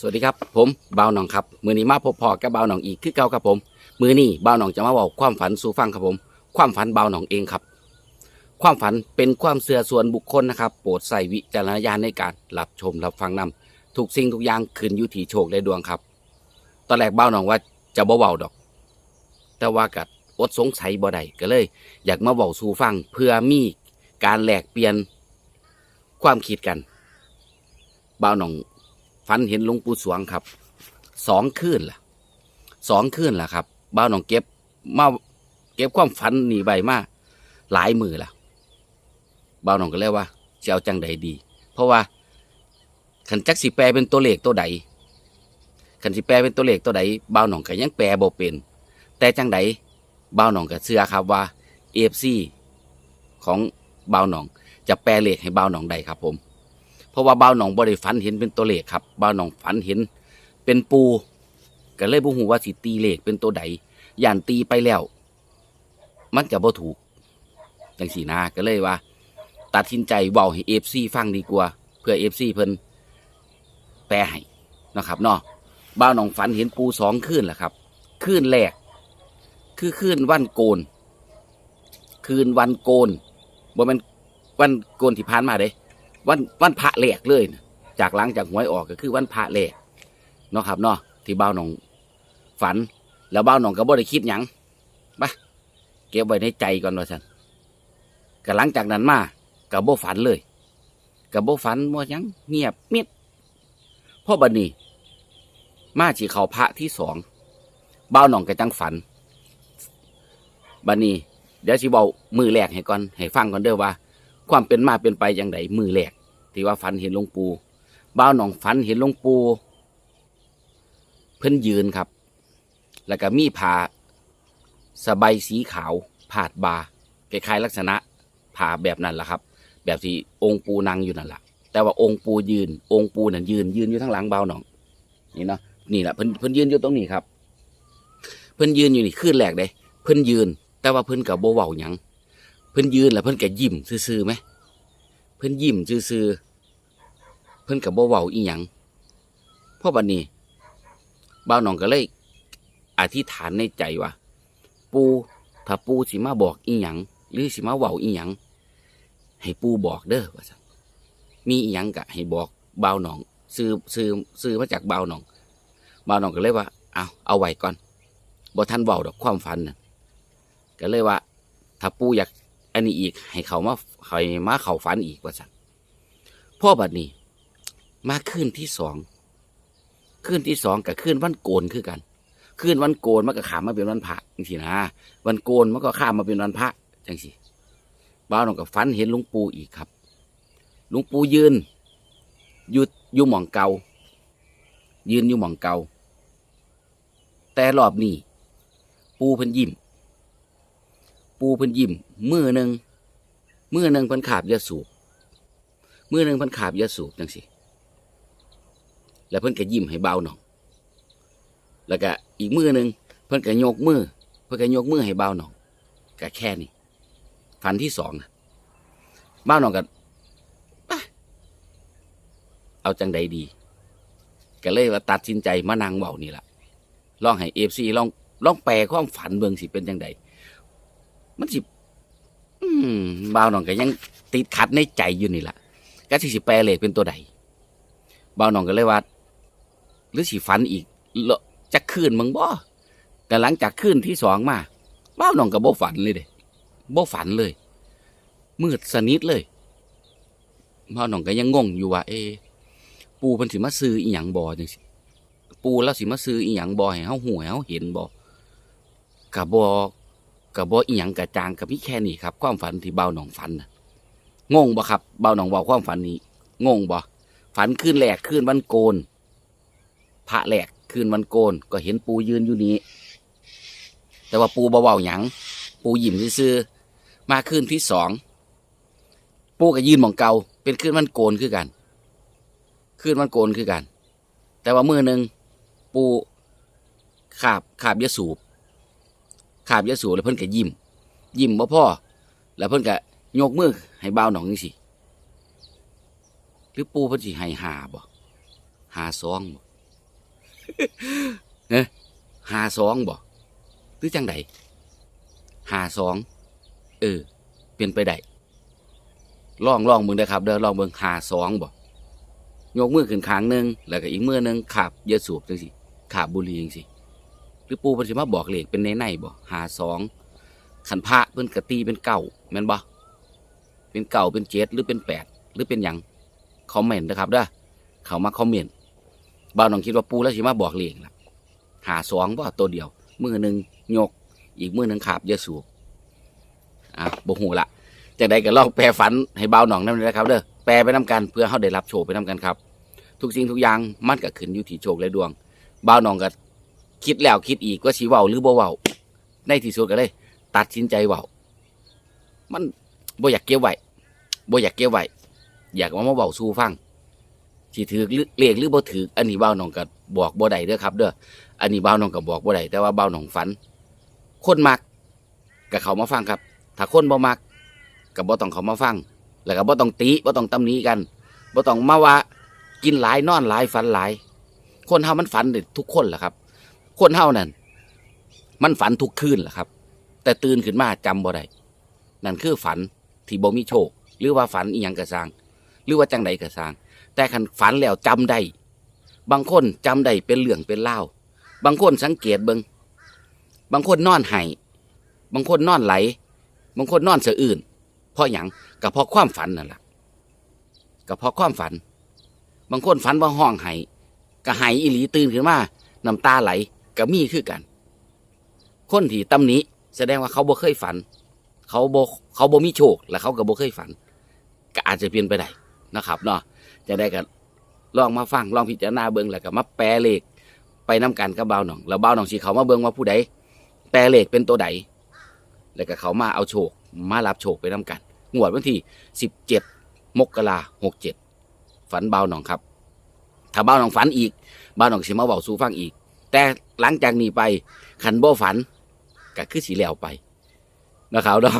สวัสดีครับผมบ่าวหนองครับมือนี้มาพบพอกับบ่าวหนองอีกคือเก่าครับผมมือนี้บ่าวหนองจะมาบอกความฝันสู่ฟังครับผม ความฝันบ่าวหนองเองครับ ความฝันเป็นความเสื่อส่วนบุคคลนะครับ โปรดใส่วิจารณญาณในการรับชมรับฟังนำถูกสิ่งทุกอย่างขึ้นอยู่ที่โชคและดวงครับ ตอนแรกบ่าวหนองว่าจะบ่เบาดอก แต่ว่ากัดอดสงสัยบ่ได้ก็เลย อยากมาบอกสู่ฟังเพื่อมีการแลกเปลี่ยนความคิดกันบ่าวหนอง ฝันเห็นหลวงปู่สวงครับสองคืนล่ะสองคืนล่ะครับบ้าวหนองเก็บมาเก็บความฝันหนีใบมาหลายมือล่ะบ้าวหนองก็เลยว่าจะเอาจังใดดี เพราะว่าขันจักสิแปลเป็นตัวเลขตัวใดขันสิแปลเป็นตัวเลขตัวใดบ้าวหนองก็ยังแปลบ่เป็น แต่จังใดบ้าวหนองก็เชื่อครับว่าเอฟซีของบ้าวหนอง จะแปลเลขให้บ้าวหนองได้ครับผม ราะว่าบ่าวหนองบ่ได้ฝันเห็นเป็นตัวเลขครับบ่าวหนองฝันเห็น เป็นปูก็เลยบ่ฮู้ว่าสิตีเลขเป็นตัวใดย่านตีไปแล้ว มันก็บ่ถูกจังสีนาก็เลยว่า ตัดสินใจเว้าให้ FC ฟังดีกว่า เพื่อ FC เพิ่นแปลให้นะครับเนาะบ่าวหนองฝันเห็นปูสองคืนแหละครับคืนแรกคือคืนวันโกน คืนวันโกนบ่แม่นวันโกนที่ผ่านมาเด้ วันวันพระแหลกเลยนะจากหลังจากหวยออกก็คือวันพระแหลกเนาะครับเนาะที่บ้าวหนองฝัน แล้วบ้าวหนองก็บ่ได้คิดหยังไปเก็บไว้ในใจก่อนว่าสันก็หลังจากนั้นมาก็บ่ฝันเลยก็บ่ฝันบ่หยังเงียบมิดพ่อบัดนี้ มาจีเขาพระที่สองบ้าวหนองก็จังฝันบัดนี้เดี๋ยวสิเบามือแรกให้ก่อนให้ฟังก่อนเด้อว่า ความเป็นมาเป็นไปอย่างไรมือแรก ที่ว่าฝันเห็นหลวงปู่บ้าวหนองฝันเห็นหลวงปู่เพิ่นยืนครับ แล้วก็มีผ้าสบายสีขาวผาดบาคล้ายๆลักษณะผ้าแบบนั้นแหละครับ แบบที่องค์ปูนั่งอยู่นั่นแหละแต่ว่าองค์ปูยืน องค์ปูนั่นยืนยืนอยู่ทั้งหลังบ้าหนอง นี่เนาะนี่แหละเพิ่นเพิ่นยืนอยู่ตรงนี้ครับ เพิ่นยืนอยู่นี่ขึ้นแรกเลยเพิ่นยืน แต่ว่าเพิ่นกับโบเว้าหยังเพิ่นยืนแล้วเพิ่นก็ยิ้มซื่อๆไหมเพิ่นยิ้มซื่อๆ เพิ่นก็บ่เว้าอีหยังพราะบัดนี้บ่าวน้องก็เลยอธิษฐานในใจว่า ปูถ้าปูสิมาบอกอีหยังหรือสิมาเว้าอีหยังให้ปูบอกเด้อว่าซั่นมีอีหยังก็ให้บอกบ่าวน้องซื้อซื้อซื้อมาจากบ่าวน้องบ่าวน้องก็เลยว่า เอาเอาไว้ก่อนบ่ทันเว้าดอกความฝันน่ะก็เลยว่า ถ้าปูอยากอันนี้อีก ให้เขามาให้มาเขาฝันอีกว่าสั่นพ่อบัดนี้ มาคืนที่สองคืนที่สองกับคืนวันโกนคือกันคืนวันโกนมันก็ขามมาเป็นวันพระจังสินะวันโกนมันก็ข้ามมาเป็นวันพระจังสิบ้าวน้องกับฝันเห็นหลุงปู่อีกครับหลุงปู่ยืนอยู่อยู่หม่องเกายืนอยู่หม่องเกาแต่รอบนี้ปูเพิ่นยิ้มปูเพิ่นยิ้มมือหนึ่งมือหนึ่งเพิ่นขาบยาสูบมือหนึ่งเพิ่นขาบยาสูบจังสิ แล้วเพิ่นก็ยิ้มให้เบาหน่อง แล้วก็อีกมือหนึ่งเพิ่นก็ยกมือ เพิ่นก็ยกมือให้เบาหน่องก็แค่นี้ฝันที่สองนะเบาหน่องก็เอาจังใดดี ก็เลยว่าตัดสินใจมานั่งเบานี่ละลองให้เอฟซีลองลองแปลความฝันเบิ่งสิเป็นจังใดมันสิบ่าวน้องก็ยังติดขัดในใจอยู่นี่แหละก็สิสิแปลเลขเป็นตัวใดบ่าวน้องก็เลยว่า รือสิฝันอีกเลาะจะคืนมึงบ่แต่หลังจากคืนที่สองมาเบ่าน้องก็บ่ฝันเลยเด้บ่ฝันเลย มืดสนิทเลยเบ่าน้องก็ยังงงอยู่ว่า เอ ปูเพิ่นสิมาซื้ออีหยังบ่จังซี่ปูแล้วสิมาซื้ออีหยังบ่ให้เฮาหูให้เฮาเห็นบ่ก็บ่กับบ่อีหยังกระจางกับพี่แค่นี้ครับ ความฝันที่เบาหนองฝันน่ะงงบ่ครับเบาหนองเบาความฝันนี้งงบ่ฝันคืนแหลกคืนวันโกน พระแหลกคืนวันโกนก็เห็นปูยืนอยู่นี้ แต่ว่าปูบ่เบาหยังปูยิ้มซื่อๆมาคืนที่สองปูก็ยืนมองเกาเป็นคืนวันโกนคือกันคืนวันโกนคือกัน แต่ว่ามือหนึ่งปูขาบขาบยาสูบขาบยาสูบแล้วเพิ่นก็ยิ้มยิ้มบ่พ่อแล้วเพิ่นก็ยกมือให้เบาหนองจังซี่หรือปูเพิ่นสิให้หาบ่หาซองบ่ เฮ้หาสองบ่หรือจังใดหาสองเออ เป็นไปได้ลองลองมึงได้ครับ เด้อลองเบิ่งหาสองบ่ยกมือขึ้นข้างหนึ่งแล้วก็อีกมือหนึงขาบเหยาสูบจังสิขาบบุหรี่จังสิหรือปูเพิ่นสิมาบอกเลขเป็นในในบ่หาสองขันพระเพิ่นกะตีเป็นเก้าแม่นบ่เป็นเก้าเป็นเจ็ดหรือเป็นแปดหรือเป็นหยังคอมเมนต์นะครับเด้อเขามาคอมเมนต์ บ่าวน้องคิดว่าปูแล้วสิมาบอกเลขล่ะหาสองบ่าตัวเดียว มือหนึ่งยก อีกมือหนึ่งขาบเหยาสูบอะบ่ฮู้ละจากใดก็ลองแปลฝันให้เบาหนองนั่นนะครับเด้อแปลไปน้กันเพื่อเขาได้รับโชคไปน้กันครับ ทุกสิ่งทุกอย่างมันก็ขึ้นอยู่ที่โชคและดวงเบาหนองก็คิดแล้วคิดอีกว่าสีเว้าหรือบ่เว้าในที่สุดก็เลย ตัดสินใจเว้ามันบ่อยากเก็บไว้บ่อยากเก็บไว้อยากเอามาเว้าสู่ฟัง สิถือหรือเลขหรือบ่ถืออันนี้เบาหนองก็บอกบ่ได้เด้อครับ เด้ออันนี้เบาหนองก็บอกบ่ได้แต่ว่าเบาหนองฝัน คนมักก็เขามาฟังครับ ถ้าคนบ่มักก็บ่ต้องเขามาฟัง แล้วก็บ่ต้องติบ่ต้องตำหนิกันบ่ต้องมาว่ากินหลายนอนหลายฝันหลาย คนเฮามันฝันได้ทุกคนแหละครับ คนเฮานั่นมันฝันทุกคืนแหละครับ แต่ตื่นขึ้นมาจำบ่ได้นั่นคือฝันที่บ่มีโชค หรือว่าฝันอีหยังกระสร้าง หรือว่าจังใดกระสร้าง แต่คันฝันแล้วจำได้บางคนจำได้เป็นเรื่องเป็นเล่าบางคนสังเกตเบิงบางคนนอนไห้บางคนนอนไหล บางคนนอนเสะอื่นเพราะหยังก็เพราะความฝันนั่นแหละก็เพราะความฝัน บางคนฝันว่าห้องไห้ก็ไห้อีหลีตื่นขึ้นมาน้ำตาไหลก็มีคือกัน คนที่ตำหนิแสดงว่าเขาบ่เคยฝัน เขาบ่เขาบ่มีโชค และเขาก็บ่เคยฝัน ก็อาจจะเปลี่ยนไปได้นะครับเนาะ จะได้ก็ลองมาฟังลองพิจารณาเบิ่งแล้วก็มาแปลเลขไปน้กันกับเบาหนอง แล้วเบาหนองสิเขามาเบิ่งว่าผู้ใดแปลเลขเป็นตัวใดแล้วก็เขามาเอาโชค มารับโชคไปน้กันงวดวันที่ 17 มกราหกเจ็ดฝันเบาหนองครับ ถ้าเบาหนองฝันอีกเบาหนองสิมาเบาสู่ฟังอีก แต่หลังจากนี้ไปขันโบฝันก็คือสีแล้วไปนะครับเนาะ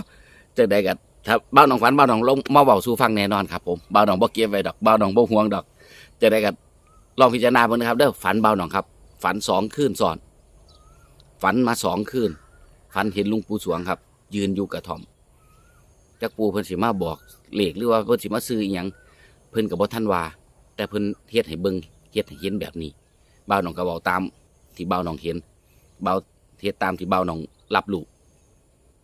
จะได้กัน ถ้าเบาหนองฝันเบาหนองลงมาเบาสู่ฟังแน่นอนครับผมเบาหนองบ่เก็บไว้ดอกเบาหนองบ่ห่วงดอกจะได้กันลองพิจารณาเบิ่นะครับเด้อฝันเบาหนองครับ ฝันสองคืนซ้อน ฝันมาสองคืนฝันเห็นลุงปู่สวงครับ ยืนอยู่กระท่อมจักปูเพิ่นสิมาบอกเลขหรือว่าเพิ่นสิมาซื้ออีหยังเพิ่นก็บ่ทันว่า แต่เพิ่นเฮ็ดให้เบิ่งเฮ็ดให้เห็นแบบนี้บ่าวน้องก็เว้าตามที่บ่าวน้องเห็นเบาเฮ็ดตามที่บ่าวน้องรับรู้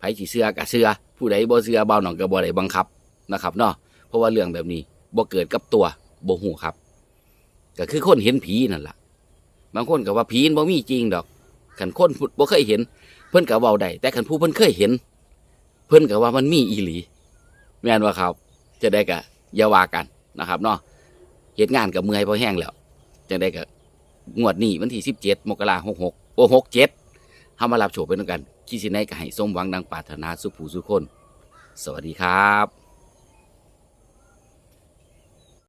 ผสิเชื่อก็เชื่อผู้ใดบ่เชื่อบ่าวน้องก็บ่ได้บังคับนะครับเนาะเพราะว่าเรื่องแบบนี้บ่เกิดกับตัวบ่ฮู้ครับ ก็คือคนเห็นผีนั่นแหละบางคนก็ว่าผีนบ่มีจริงดอกคันคนพูดบ่เคยเห็น เพิ่นก็เว้าได้แต่คันผู้เพิ่นเคยเห็น เพิ่นก็ว่ามันมีอีหลี แม่นว่าครับ จะได้กะอย่าว่ากันนะครับเนาะเหตุงานกับเมื่อยพอแห้งแล้วจะได้กะงวดนี้วันที่สิบเจ็ดมกราหกหกโอหกเจ็ดเฮามารับโชคไปด้วยกัน คิดสิไนก็ให้สมหวังดังปรารถนาสุขผู้สุขคน สวัสดีครับ